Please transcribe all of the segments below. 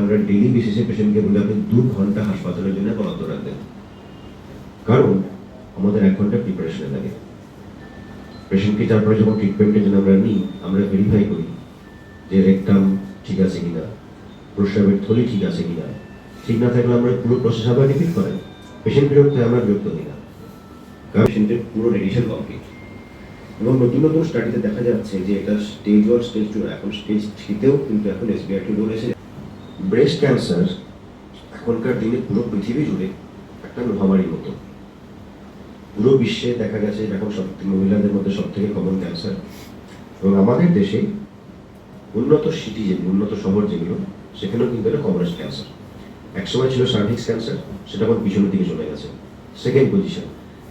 আমরা ডেইলি বেসিসে পেশেন্টকে বলি, আপনি দু ঘণ্টা হাসপাতালের জন্য বরাদ্দ রাখবেন কারণ আমাদের এক ঘণ্টা প্রিপারেশনে লাগে। পেশেন্টকে তারপরে যখন ট্রিটমেন্টের জন্য আমরা নিই, আমরা ভেরিফাই করি যে রেকটাম ঠিক আছে কিনা প্রস্রাবের থলি ঠিক আছে কিনা। ঠিক না থাকলে আমরা পুরো প্রসেস আবার রিপিট করেন পেশেন্ট বিরক্ত আমরা বিরক্ত হই না। কারণ পেশেন্টের পুরো রেডিশন কমপ্লিট এবং নতুন নতুন স্টাডিতে দেখা যাচ্ছে যে এটা স্টেজ ওয়ান স্টেজ টু এখন স্টেজ থ্রিতেও কিন্তু এখন এসবিআইটি রোল এসে ব্রেস্ট ক্যান্সার এখনকার দিনে পুরো পৃথিবী জুড়ে একটা মহামারীর মতো। পুরো বিশ্বে দেখা গেছে এখন সব মহিলাদের মধ্যে সব থেকে কমন ক্যান্সার এবং আমাদের দেশে উন্নত সিটি যেগুলো, উন্নত শহর যেগুলো, সেখানেও কিন্তু এটা কমনেস্ট ক্যান্সার একসময় ছিল সার্ভিক্স ক্যান্সার সেটা এখন পিছনের দিকে চলে গেছে। সেকেন্ড পজিশন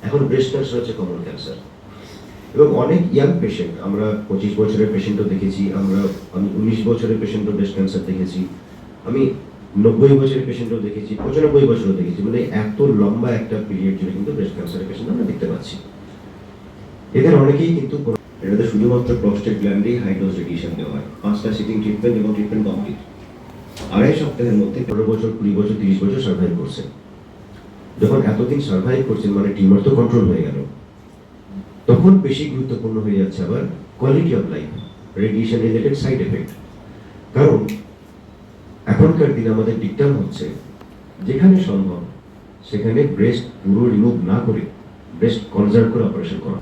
এখন ব্রেস্ট ক্যান্সার হচ্ছে কমন ক্যান্সার এবং অনেক ইয়াং পেশেন্ট আমরা পঁচিশ বছরের পেশেন্টও দেখেছি, আমরা আমি উনিশ বছরের পেশেন্টও ব্রেস্ট ক্যান্সার দেখেছি। আমি নব্বই বছরের পেশেন্টও দেখেছি, পঁচানব্বই বছরও দেখেছি মানে এত লম্বা একটা পিরিয়ড জুড়ে কিন্তু ব্রেস্ট ক্যান্সারের পেশেন্ট আমরা দেখতে পাচ্ছি। এদের অনেকেই কিন্তু এটাতে শুধুমাত্র প্রস্টেট গ্ল্যান্ডেই হাই ডোজ রেডিয়েশন দেওয়া হয়। পাঁচটা সিটিং ট্রিটমেন্ট এবং ট্রিটমেন্ট কমপ্লিট আড়াই সপ্তাহের মধ্যে পনেরো বছর, কুড়ি বছর, তিরিশ বছর সার্ভাইভ করছে। যখন এতদিন সার্ভাইভ করছেন মানে টিউমার তো কন্ট্রোল হয়ে গেল। তখন বেশি গুরুত্বপূর্ণ হয়ে যাচ্ছে আবার quality of life radiation related side effect কারণ এখনকার দিন আমাদের ডিকটাম হচ্ছে, যেখানে সম্ভব সেখানে ব্রেস্ট পুরো রিমুভ না করে ব্রেস্ট কনজার্ভ করে অপারেশন করা।